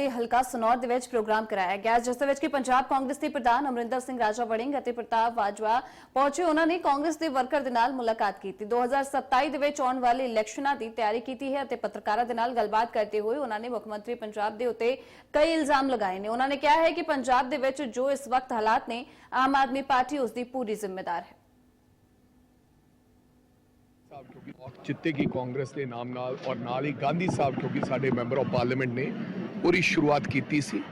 ਦੇ ਹਲਕਾ ਸਨੌਰ ਦੇ ਵਿੱਚ ਪ੍ਰੋਗਰਾਮ ਕਰਾਇਆ ਗਿਆ, ਜਿਸ ਦੇ ਵਿੱਚ ਕਿ ਪੰਜਾਬ ਕਾਂਗਰਸ ਦੇ ਪ੍ਰਧਾਨ ਅਮਰਿੰਦਰ ਸਿੰਘ ਰਾਜਾ ਵੜਿੰਗ ਅਤੇ ਪ੍ਰਤਾਪ ਬਾਜਵਾ ਪਹੁੰਚੇ। ਉਹਨਾਂ ਨੇ ਕਾਂਗਰਸ ਦੇ ਵਰਕਰ ਦੇ ਨਾਲ ਮੁਲਾਕਾਤ ਕੀਤੀ। 2027 ਦੇ ਵਿੱਚ ਆਉਣ ਵਾਲੇ ਇਲੈਕਸ਼ਨਾਂ ਦੀ ਤਿਆਰੀ ਕੀਤੀ ਹੈ ਅਤੇ ਪੱਤਰਕਾਰਾਂ ਦੇ ਨਾਲ ਗੱਲਬਾਤ ਕਰਦੇ ਹੋਏ ਉਹਨਾਂ ਨੇ ਮੁੱਖ ਮੰਤਰੀ ਪੰਜਾਬ ਦੇ ਉੱਤੇ ਕਈ ਇਲਜ਼ਾਮ ਲਗਾਏ ਨੇ। ਉਹਨਾਂ ਨੇ ਕਿਹਾ ਹੈ ਕਿ ਪੰਜਾਬ ਦੇ ਵਿੱਚ ਜੋ ਇਸ ਵਕਤ ਹਾਲਾਤ ਨੇ, ਆਮ ਆਦਮੀ ਪਾਰਟੀ ਉਸ ਦੀ ਪੂਰੀ ਜ਼ਿੰਮੇਦਾਰ ਹੈ। ਸਾਹਿਬ ਕਿਉਂਕਿ ਜਿੱਤੇਗੀ ਕਾਂਗਰਸ ਦੇ ਨਾਮ ਨਾਲ ਔਰ ਨਾਲ ਹੀ ਗਾਂਧੀ ਸਾਹਿਬ ਕਿਉਂਕਿ ਸਾਡੇ ਮੈਂਬਰ ਆਫ ਪਾਰਲੀਮੈਂਟ ਨੇ। ਉਹਦੀ ਸ਼ੁਰੂਆਤ ਕੀਤੀ ਸੀ।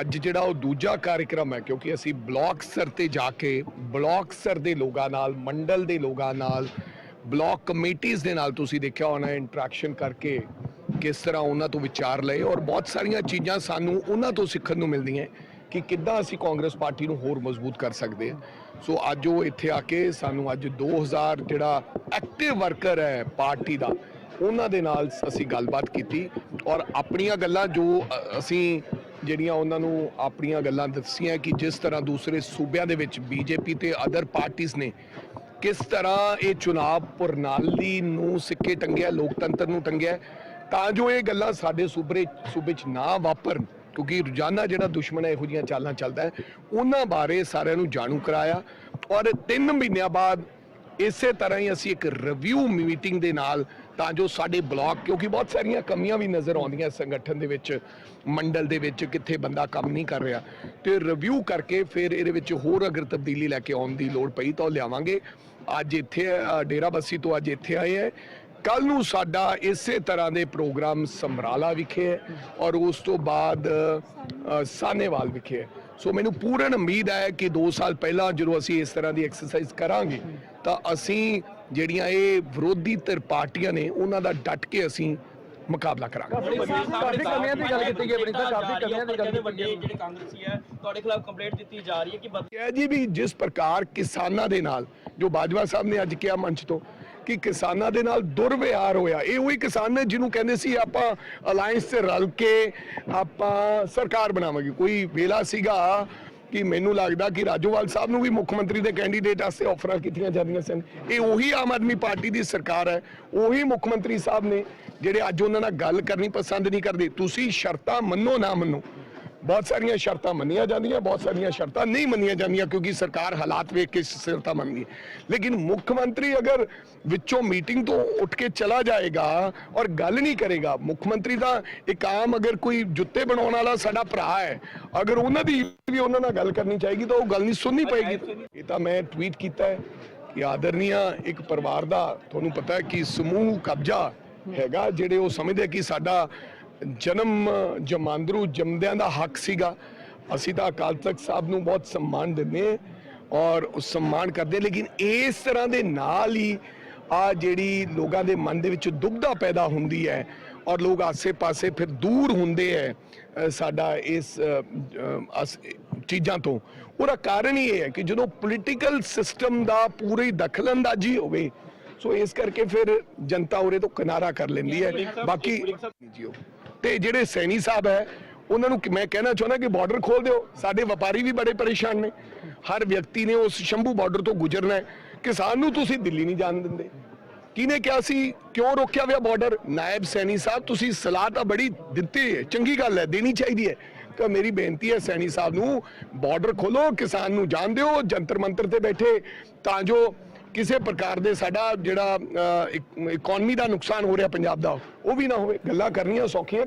ਅੱਜ ਜਿਹੜਾ ਉਹ ਦੂਜਾ ਕਾਰਜਕ੍ਰਮ ਹੈ, ਕਿਉਂਕਿ ਅਸੀਂ ਬਲਾਕ ਸਰ ਤੇ ਜਾ ਕੇ ਬਲਾਕ ਸਰ ਦੇ ਲੋਕਾਂ ਨਾਲ, ਮੰਡਲ ਦੇ ਲੋਕਾਂ ਨਾਲ, ਬਲਾਕ ਕਮੇਟੀਆਂ ਦੇ ਨਾਲ ਤੁਸੀਂ ਦੇਖਿਆ ਹੋਣਾ ਇੰਟਰੈਕਸ਼ਨ ਕਰਕੇ ਕਿਸ ਤਰ੍ਹਾਂ ਉਹਨਾਂ ਤੋਂ ਵਿਚਾਰ ਲਏ ਔਰ ਬਹੁਤ ਸਾਰੀਆਂ ਚੀਜ਼ਾਂ ਸਾਨੂੰ ਉਹਨਾਂ ਤੋਂ ਸਿੱਖਣ ਨੂੰ ਮਿਲਦੀਆਂ ਕਿ ਕਿੱਦਾਂ ਅਸੀਂ ਕਾਂਗਰਸ ਪਾਰਟੀ ਨੂੰ ਹੋਰ ਮਜ਼ਬੂਤ ਕਰ ਸਕਦੇ ਹਾਂ। ਸੋ ਅੱਜ ਉਹ ਇੱਥੇ ਆ ਕੇ ਸਾਨੂੰ ਅੱਜ 2000 ਜਿਹੜਾ ਐਕਟਿਵ ਵਰਕਰ ਹੈ, ਪਾਰਟੀ ਦਾ ਉਹਨਾਂ ਦੇ ਨਾਲ ਅਸੀਂ ਗੱਲਬਾਤ ਕੀਤੀ ਔਰ ਆਪਣੀਆਂ ਗੱਲਾਂ ਜੋ ਅਸੀਂ ਜਿਹੜੀਆਂ ਉਹਨਾਂ ਨੂੰ ਆਪਣੀਆਂ ਗੱਲਾਂ ਦੱਸੀਆਂ ਕਿ ਜਿਸ ਤਰ੍ਹਾਂ ਦੂਸਰੇ ਸੂਬਿਆਂ ਦੇ ਵਿੱਚ ਬੀਜੇਪੀ ਤੇ ਅਦਰ ਪਾਰਟੀਆਂ ਨੇ ਕਿਸ ਤਰ੍ਹਾਂ ਇਹ ਚੁਣਾਵ ਪ੍ਰਣਾਲੀ ਨੂੰ ਸਿੱਕੇ ਟੰਗਿਆ, ਲੋਕਤੰਤਰ ਨੂੰ ਟੰਗਿਆ, ਤਾਂ ਜੋ ਇਹ ਗੱਲਾਂ ਸਾਡੇ ਸੂਬੇ ਸੂਬੇ 'ਚ ਨਾ ਵਾਪਰਨ, ਕਿਉਂਕਿ ਰੋਜ਼ਾਨਾ ਜਿਹੜਾ ਦੁਸ਼ਮਣ ਹੈ ਇਹੋ ਜਿਹੀਆਂ ਚਾਲਾਂ ਚੱਲਦਾ ਹੈ, ਉਹਨਾਂ ਬਾਰੇ ਸਾਰਿਆਂ ਨੂੰ ਜਾਣੂ ਕਰਾਇਆ ਔਰ 3 ਮਹੀਨਿਆਂ ਬਾਅਦ ਇਸੇ ਤਰ੍ਹਾਂ ਹੀ ਅਸੀਂ ਇੱਕ ਰਿਵਿਊ ਮੀਟਿੰਗ ਦੇ ਨਾਲ ਤਾਂ ਜੋ ਸਾਡੇ ਬਲਾਕ ਕਿਉਂਕਿ ਬਹੁਤ ਸਾਰੀਆਂ ਕਮੀਆਂ ਵੀ ਨਜ਼ਰ ਆਉਂਦੀਆਂ ਸੰਗਠਨ ਦੇ ਵਿੱਚ, ਮੰਡਲ ਦੇ ਵਿੱਚ, ਕਿੱਥੇ ਬੰਦਾ ਕੰਮ ਨਹੀਂ ਕਰ ਰਿਹਾ। ਤੇ ਰਿਵਿਊ ਕਰਕੇ ਫਿਰ ਇਹਦੇ ਵਿੱਚ ਹੋਰ ਅਗਰ ਤਬਦੀਲੀ ਲੈ ਕੇ ਆਉਣ ਦੀ ਲੋੜ ਪਈ ਤਾਂ ਉਹ ਲਿਆਵਾਂਗੇ। ਅੱਜ ਇੱਥੇ ਡੇਰਾਬੱਸੀ ਤੋਂ ਅੱਜ ਇੱਥੇ ਆਏ ਹੈ। ਕੱਲ ਨੂੰ ਸਾਡਾ ਇਸੇ ਤਰ੍ਹਾਂ ਦੇ ਪ੍ਰੋਗਰਾਮ ਸਮਰਾਲਾ ਵਿਖੇ ਹੈ ਔਰ ਉਸ ਤੋਂ ਬਾਅਦ ਸਾਨੇਵਾਲ ਵਿਖੇ ਹੈ। ਸੋ ਮੈਨੂੰ ਪੂਰਨ ਉਮੀਦ ਹੈ ਕਿ 2 ਸਾਲ ਪਹਿਲਾਂ ਜਦੋਂ ਅਸੀਂ ਇਸ ਤਰ੍ਹਾਂ ਦੀ ਐਕਸਰਸਾਈਜ਼ ਕਰਾਂਗੇ ਤਾਂ ਅਸੀਂ ਜਿਹੜੀਆਂ ਇਹ ਵਿਰੋਧੀ ਧਿਰ ਪਾਰਟੀਆਂ ਨੇ ਉਹਨਾਂ ਦਾ ਡਟ ਕੇ ਅਸੀਂ ਮੁਕਾਬਲਾ ਕਰਾਂਗੇ। ਕਾਫੀ ਕਮੀਆਂ ਦੀ ਗੱਲ ਕੀਤੀ ਗਈ ਬਣੀ ਸਾਹਿਬ ਕਾਫੀ ਕਮੀਆਂ ਦੀ ਗੱਲ ਕੀਤੀ ਗਈ। ਜਿਹੜੇ ਕਾਂਗਰਸੀ ਹੈ ਤੁਹਾਡੇ ਖਿਲਾਫ ਕੰਪਲੇਂਟ ਦਿੱਤੀ ਜਾ ਰਹੀ ਹੈ ਕਿ ਜੀ ਵੀ ਜਿਸ ਪ੍ਰਕਾਰ ਕਿਸਾਨਾਂ ਦੇ ਨਾਲ ਜੋ ਬਾਜਵਾ ਸਾਹਿਬ ਨੇ ਅੱਜ ਕਿਹਾ ਮੰਚ ਤੋਂ ਕਿ ਕਿਸਾਨਾਂ ਦੇ ਨਾਲ ਦੁਰਵਿਹਾਰ ਹੋਇਆ। ਇਹ ਉਹੀ ਕਿਸਾਨ ਨੇ ਜਿਹਨੂੰ ਕਹਿੰਦੇ ਸੀ, ਆਪਾਂ ਅਲਾਈਅੰਸ ਤੇ ਰਲ ਕੇ ਆਪਾਂ ਸਰਕਾਰ ਬਣਾਵਾਂਗੇ। ਕੋਈ ਵੇਲਾ ਸੀਗਾ ਕਿ ਮੈਨੂੰ ਲੱਗਦਾ ਕਿ ਰਾਜੋਵਾਲ ਸਾਹਿਬ ਨੂੰ ਵੀ ਮੁੱਖ ਮੰਤਰੀ ਦੇ ਕੈਂਡੀਡੇਟ ਵਾਸਤੇ ਆਫਰਾਂ ਕੀਤੀਆਂ ਜਾਂਦੀਆਂ ਸਨ। ਇਹ ਉਹੀ ਆਮ ਆਦਮੀ ਪਾਰਟੀ ਦੀ ਸਰਕਾਰ ਹੈ। ਉਹੀ ਮੁੱਖ ਮੰਤਰੀ ਸਾਹਿਬ ਨੇ ਜਿਹੜੇ ਅੱਜ ਉਹਨਾਂ ਨਾਲ ਗੱਲ ਕਰਨੀ ਪਸੰਦ ਨਹੀਂ ਕਰਦੇ। ਤੁਸੀਂ ਸ਼ਰਤਾਂ ਮੰਨੋ ਨਾ ਮੰਨੋ। ਬਹੁਤ ਸਾਰੀਆਂ ਸ਼ਰਤਾਂ ਮੰਨੀਆਂ ਜਾਂਦੀਆਂ, ਬਹੁਤ ਸਾਰੀਆਂ ਸ਼ਰਤਾਂ ਨਹੀਂ ਮੰਨੀਆਂ ਜਾਂਦੀਆਂ ਕਿਉਂਕਿ ਸਰਕਾਰ ਹਾਲਾਤ ਵੇਖ ਕੇ ਸ਼ਰਤਾਂ ਮੰਨਦੀ ਲੇਕਿਨ ਮੁੱਖ ਮੰਤਰੀ ਅਗਰ ਵਿੱਚੋਂ ਮੀਟਿੰਗ ਤੋਂ ਉੱਠ ਕੇ ਚਲਾ ਜਾਏਗਾ ਔਰ ਗੱਲ ਨਹੀਂ ਕਰੇਗਾ, ਮੁੱਖ ਮੰਤਰੀ ਦਾ ਇੱਕ ਆਮ ਅਗਰ ਕੋਈ ਜੁੱਤੇ ਬਣਾਉਣ ਵਾਲਾ ਸਾਡਾ ਭਰਾ ਹੈ, ਅਗਰ ਉਹਨਾਂ ਦੀ ਵੀ ਉਹਨਾਂ ਨਾਲ ਗੱਲ ਕਰਨੀ ਚਾਹੀਦੀ ਤਾਂ ਉਹ ਗੱਲ ਨਹੀਂ ਸੁਣਨੀ ਪਏਗੀ। ਇਹ ਤਾਂ ਮੈਂ ਟਵੀਟ ਕੀਤਾ ਹੈ ਕਿ ਆਦਰਨੀਆ ਇੱਕ ਪਰਿਵਾਰ ਦਾ, ਤੁਹਾਨੂੰ ਪਤਾ ਹੈ ਕਿ ਸਮੂਹ ਕਬਜ਼ਾ ਹੈਗਾ, ਜਿਹੜੇ ਉਹ ਸਮਝਦੇ ਕਿ ਸਾਡਾ ਜਨਮ ਜਮਾਂਦਰੂ ਜੰਮਦਿਆਂ ਦਾ ਹੱਕ ਸੀਗਾ ਅਸੀਂ ਤਾਂ ਅਕਾਲ ਤਖਤ ਸਾਹਿਬ ਨੂੰ ਬਹੁਤ ਸਨਮਾਨ ਦਿੰਦੇ ਹਾਂ ਔਰ ਉਹ ਸਨਮਾਨ ਕਰਦੇ। ਲੇਕਿਨ ਇਸ ਤਰ੍ਹਾਂ ਦੇ ਨਾਲ ਹੀ ਆ ਜਿਹੜੀ ਲੋਕਾਂ ਦੇ ਮਨ ਦੇ ਵਿੱਚ ਦੁਬਦਾ ਪੈਦਾ ਹੁੰਦੀ ਹੈ ਔਰ ਲੋਕ ਆਸੇ-ਪਾਸੇ ਫਿਰ ਦੂਰ ਹੁੰਦੇ ਅ, ਸਾਡਾ ਇਸ ਚੀਜ਼ਾਂ ਤੋਂ। ਉਹਦਾ ਕਾਰਨ ਹੀ ਇਹ ਹੈ ਕਿ ਜਦੋਂ ਪੋਲੀਟੀਕਲ ਸਿਸਟਮ ਦਾ ਪੂਰੀ ਦਖਲਅੰਦਾਜ਼ੀ ਹੋਵੇ ਸੋ ਇਸ ਕਰਕੇ ਫਿਰ ਜਨਤਾ ਉਰੇ ਤੋਂ ਕਿਨਾਰਾ ਕਰ ਲੈਂਦੀ ਹੈ। ਬਾਕੀ ਜੀਓ ਤੇ ਜਿਹੜੇ ਸੈਣੀ ਸਾਹਿਬ ਹੈ, ਉਹਨਾਂ ਨੂੰ ਮੈਂ ਕਹਿਣਾ ਚਾਹੁੰਦਾ ਕਿ ਬਾਰਡਰ ਖੋਲ ਦਿਓ। ਸਾਡੇ ਵਪਾਰੀ ਵੀ ਬੜੇ ਪਰੇਸ਼ਾਨ ਨੇ। ਹਰ ਵਿਅਕਤੀ ਨੇ ਉਸ ਸ਼ੰਭੂ ਬਾਰਡਰ ਤੋਂ ਗੁਜ਼ਰਨਾ ਹੈ। ਕਿਸਾਨ ਨੂੰ ਤੁਸੀਂ ਦਿੱਲੀ ਨਹੀਂ ਜਾਣ ਦਿੰਦੇ। ਕਿਹਨੇ ਕਿਹਾ ਸੀ, ਕਿਉਂ ਰੋਕਿਆ ਹੋਇਆ ਬਾਰਡਰ ਨਾਇਬ ਸੈਣੀ ਸਾਹਿਬ, ਤੁਸੀਂ ਸਲਾਹ ਤਾਂ ਬੜੀ ਦਿੱਤੀ ਹੈ। ਚੰਗੀ ਗੱਲ ਹੈ, ਦੇਣੀ ਚਾਹੀਦੀ ਹੈ। ਤਾਂ ਮੇਰੀ ਬੇਨਤੀ ਹੈ ਸੈਣੀ ਸਾਹਿਬ ਨੂੰ ਬਾਰਡਰ ਖੋਲੋ, ਕਿਸਾਨ ਨੂੰ ਜਾਣ ਦਿਓ, ਜੰਤਰ ਮੰਤਰ ਤੇ ਬੈਠੇ, ਤਾਂ ਜੋ ਕਿਸੇ ਪ੍ਰਕਾਰ ਦੇ ਸਾਡਾ ਜਿਹੜਾ ਇਕਨੋਮੀ ਦਾ ਨੁਕਸਾਨ ਹੋ ਰਿਹਾ ਪੰਜਾਬ ਦਾ, ਉਹ ਵੀ ਨਾ ਹੋਵੇ। ਗੱਲਾਂ ਕਰਨੀਆਂ ਸੌਖੀਆਂ